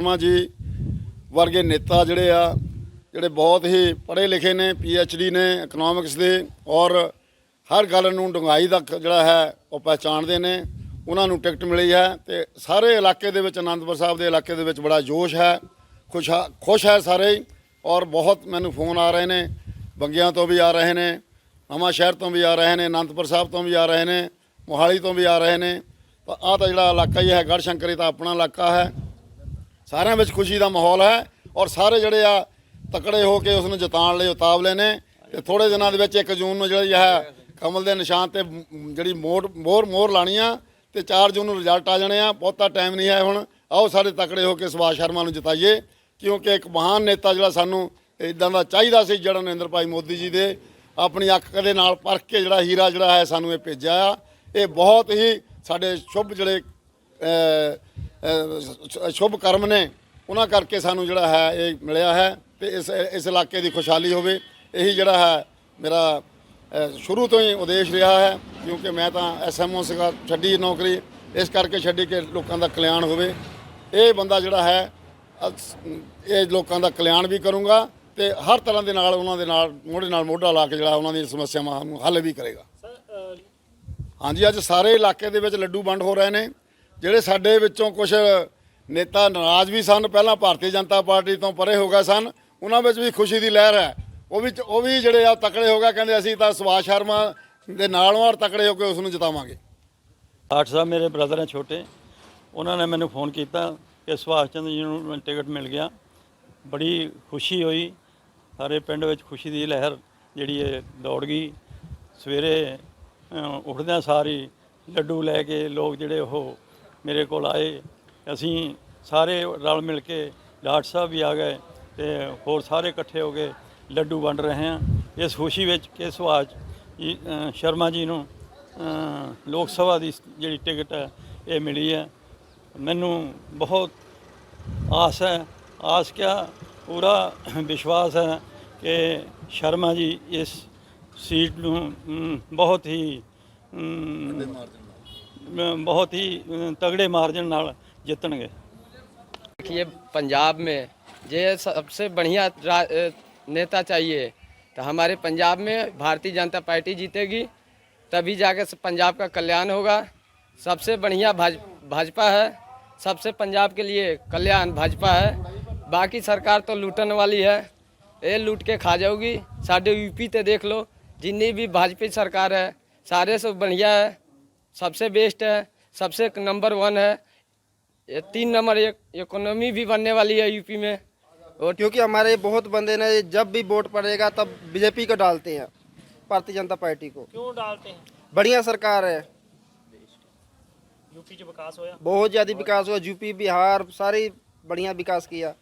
ਸ਼ਰਮਾ ਜੀ ਵਰਗੇ ਨੇਤਾ ਜਿਹੜੇ ਆ, ਜਿਹੜੇ ਬਹੁਤ ਹੀ ਪੜ੍ਹੇ ਲਿਖੇ ਨੇ ਡੀ ਨੇ ਇਕਨੋਮਿਕਸ ਦੇ, ਔਰ ਹਰ ਗੱਲ ਨੂੰ ਡੂੰਘਾਈ ਦਾ ਜਿਹੜਾ ਹੈ ਉਹ ਪਹਿਚਾਣਦੇ ਨੇ, ਉਹਨਾਂ ਨੂੰ ਟਿਕਟ ਮਿਲੀ ਹੈ ਤੇ ਸਾਰੇ ਇਲਾਕੇ ਦੇ ਵਿੱਚ ਆਨੰਦਪੁਰ ਸਾਹਿਬ ਦੇ ਇਲਾਕੇ ਦੇ ਵਿੱਚ ਬੜਾ ਜੋਸ਼ ਹੈ, ਖੁਸ਼ ਖੁਸ਼ ਹੈ ਸਾਰੇ ਹੀ, ਔਰ ਬਹੁਤ ਮੈਨੂੰ ਫੋਨ ਆ ਰਹੇ ਨੇ, ਬੰਗਿਆਂ ਤੋਂ ਵੀ ਆ ਰਹੇ ਨੇ, ਨਵਾਂ ਸ਼ਹਿਰ ਤੋਂ ਵੀ ਆ ਰਹੇ ਨੇ ਆਨੰਦਪੁਰ ਸਾਹਿਬ ਤੋਂ ਵੀ ਆ ਰਹੇ ਨੇ, ਮੋਹਾਲੀ ਤੋਂ ਵੀ ਆ ਰਹੇ ਨੇ, ਤਾਂ ਆਹ ਤਾਂ ਜਿਹੜਾ ਇਲਾਕਾ ਹੀ ਹੈ, ਗੜ੍ਹ ਸ਼ੰਕਰੀ ਤਾਂ ਆਪਣਾ ਇਲਾਕਾ ਹੈ ਸਾਰਿਆਂ ਵਿੱਚ ਖੁਸ਼ੀ ਦਾ ਮਾਹੌਲ ਹੈ ਔਰ ਸਾਰੇ ਜਿਹੜੇ ਆ ਤਕੜੇ ਹੋ ਕੇ ਉਸ ਨੂੰ ਜਿਤਾਉਣ ਲਈ ਉਤਾਵਲੇ ਨੇ ਤੇ ਥੋੜੇ ਦਿਨਾਂ ਦੇ ਵਿੱਚ 1 ਜੂਨ ਨੂੰ ਜਿਹੜੀ ਹੈ ਕਮਲ ਦੇ ਨਿਸ਼ਾਨ ਤੇ ਜਿਹੜੀ ਮੋਰ ਮੋਰ ਮੋਹਰ ਲਾਣੀ ਆ ਤੇ 4 ਜੂਨ ਨੂੰ ਰਿਜ਼ਲਟ ਆ ਜਾਣੇ ਆ, ਬਹੁਤਾ ਟਾਈਮ ਨਹੀਂ ਹੈ ਹੁਣ। ਆਓ ਸਾਰੇ ਤਕੜੇ ਹੋ ਕੇ ਸੁਭਾਸ਼ ਸ਼ਰਮਾ ਨੂੰ ਜਿਤਾਈਏ, ਕਿਉਂਕਿ ਇੱਕ ਮਹਾਨ ਨੇਤਾ ਜਿਹੜਾ ਸਾਨੂੰ ਇਦਾਂ ਦਾ ਚਾਹੀਦਾ ਸੀ, ਜਿਹੜਾ ਨਰਿੰਦਰ ਭਾਈ ਮੋਦੀ ਜੀ ਦੇ ਆਪਣੀ ਅੱਖ ਦੇ ਨਾਲ ਪਰਖ ਕੇ ਜਿਹੜਾ ਹੀਰਾ ਜਿਹੜਾ ਹੈ ਸਾਨੂੰ ਇਹ ਭੇਜਿਆ ਆ। ਇਹ ਬਹੁਤ ਹੀ ਸਾਡੇ ਸ਼ੁਭ ਜਿਹੜੇ ਸ਼ੁਭ ਕਰਮ ਨੇ। ਉਹਨਾਂ ਕਰਕੇ ਸਾਨੂੰ ਜਿਹੜਾ ਹੈ ਇਹ ਮਿਲਿਆ ਹੈ ਤੇ ਇਸ ਇਸ ਇਲਾਕੇ ਦੀ ਖੁਸ਼ਹਾਲੀ ਹੋਵੇ। ਇਹੀ ਜਿਹੜਾ ਹੈ ਮੇਰਾ ਸ਼ੁਰੂ ਤੋਂ ਹੀ ਉਦੇਸ਼ ਰਿਹਾ ਹੈ ਕਿਉਂਕਿ ਮੈਂ ਤਾਂ ਐਸਐਮਓ ਸੀਗਾ ਛੱਡੀ ਨੌਕਰੀ। ਇਸ ਕਰਕੇ ਛੱਡੀ ਕਿ ਲੋਕਾਂ ਦਾ ਕਲਿਆਣ ਹੋਵੇ। ਇਹ ਬੰਦਾ ਜਿਹੜਾ ਹੈ ਇਹ ਲੋਕਾਂ ਦਾ ਕਲਿਆਣ ਵੀ ਕਰੂੰਗਾ ਤੇ ਹਰ ਤਰ੍ਹਾਂ ਦੇ ਨਾਲ ਉਹਨਾਂ ਦੇ ਨਾਲ ਮੋਢੇ ਨਾਲ ਮੋਢਾ ਲਾ ਕੇ ਜਿਹੜਾ ਉਹਨਾਂ ਦੀਆਂ ਸਮੱਸਿਆਵਾਂ ਨੂੰ ਹੱਲ ਵੀ ਕਰੇਗਾ। ਹਾਂਜੀ ਅੱਜ ਸਾਰੇ ਇਲਾਕੇ ਦੇ ਵਿੱਚ ਲੱਡੂ ਵੰਡ ਹੋ ਰਹੇ ਨੇ। ਜਿਹੜੇ ਸਾਡੇ ਵਿੱਚੋਂ ਕੁਝ ਨੇਤਾ ਨਾਰਾਜ਼ ਵੀ ਸਨ, ਪਹਿਲਾਂ ਭਾਰਤੀ ਜਨਤਾ ਪਾਰਟੀ ਤੋਂ ਪਰੇ ਹੋ ਗਏ ਸਨ, ਉਹਨਾਂ ਵਿੱਚ ਵੀ ਖੁਸ਼ੀ ਦੀ ਲਹਿਰ ਹੈ। ਉਹ ਵੀ ਉਹ ਵੀ ਜਿਹੜੇ ਆ ਤਕੜੇ ਹੋ ਗਏ, ਕਹਿੰਦੇ ਅਸੀਂ ਤਾਂ ਸੁਭਾਸ਼ ਸ਼ਰਮਾ ਦੇ ਨਾਲੋਂ ਔਰ ਤਕੜੇ ਹੋ ਕੇ ਉਸ ਨੂੰ ਜਿਤਾਵਾਂਗੇ। ਆਠ ਸਾਹਿਬ ਮੇਰੇ ਬ੍ਰਦਰ ਹੈ ਛੋਟੇ, ਉਹਨਾਂ ਨੇ ਮੈਨੂੰ ਫੋਨ ਕੀਤਾ ਕਿ ਸੁਭਾਸ਼ ਚੰਦਰ ਜੀ ਨੂੰ ਟਿਕਟ ਮਿਲ ਗਿਆ। ਬੜੀ ਖੁਸ਼ੀ ਹੋਈ, ਸਾਰੇ ਪਿੰਡ ਵਿੱਚ ਖੁਸ਼ੀ ਦੀ ਲਹਿਰ ਜਿਹੜੀ ਹੈ ਦੌੜ ਗਈ। ਸਵੇਰੇ ਉੱਠਦਿਆਂ ਸਾਰੀ ਲੱਡੂ ਲੈ ਕੇ ਲੋਕ ਜਿਹੜੇ ਉਹ ਮੇਰੇ ਕੋਲ ਆਏ। ਅਸੀਂ ਸਾਰੇ ਰਲ ਮਿਲ ਕੇ ਡਾਕਟਰ ਸਾਹਿਬ ਵੀ ਆ ਗਏ ਤੇ ਹੋਰ ਸਾਰੇ ਇਕੱਠੇ ਹੋ ਕੇ ਲੱਡੂ ਵੰਡ ਰਹੇ ਹਾਂ। ਇਸ ਖੁਸ਼ੀ ਵਿੱਚ ਕਿ ਸੁਭਾਸ਼ ਜੀ ਸ਼ਰਮਾ ਜੀ ਨੂੰ ਲੋਕ ਸਭਾ ਦੀ ਜਿਹੜੀ ਟਿਕਟ ਹੈ ਇਹ ਮਿਲੀ ਹੈ। ਮੈਨੂੰ ਬਹੁਤ ਆਸ ਹੈ ਆਸ ਕਿਆ ਪੂਰਾ ਵਿਸ਼ਵਾਸ ਹੈ ਕਿ ਸ਼ਰਮਾ ਜੀ ਇਸ ਸੀਟ ਨੂੰ ਬਹੁਤ ਹੀ ਅਮ, ਅਮ, ਬਹੁਤ ਹੀ ਅਮ, ਤਗੜੇ ਮਾਰਜਨ ਨਾਲ ਜਿੱਤਣਗੇ देखिए पंजाब में ये सबसे बढ़िया रा- अ, नेता चाहिए तो हमारे पंजाब में भारतीय जनता पार्टी जीतेगी तभी जाके स- पंजाब का कल्याण होगा सबसे बढ़िया भाज भाजपा है सबसे पंजाब के लिए कल्याण भाजपा है बाकी सरकार तो लूटने वाली है ये लूट के खा जाओगी साढ़े यूपी ते देख लो जितनी भी भाजपा सरकार है सारे से बढ़िया है सबसे बेस्ट है सबसे नंबर वन है। ये तीन नंबर एक इकोनॉमी भी बनने वाली है यूपी में। और क्योंकि हमारे बहुत बंदे ने जब भी वोट पड़ेगा तब बीजेपी को डालते हैं भारतीय जनता पार्टी को। क्यों डालते हैं? बढ़िया सरकार है। यूपी विकास होया? बहुत ज़्यादा विकास हुआ यूपी बिहार सारी बढ़िया विकास किया।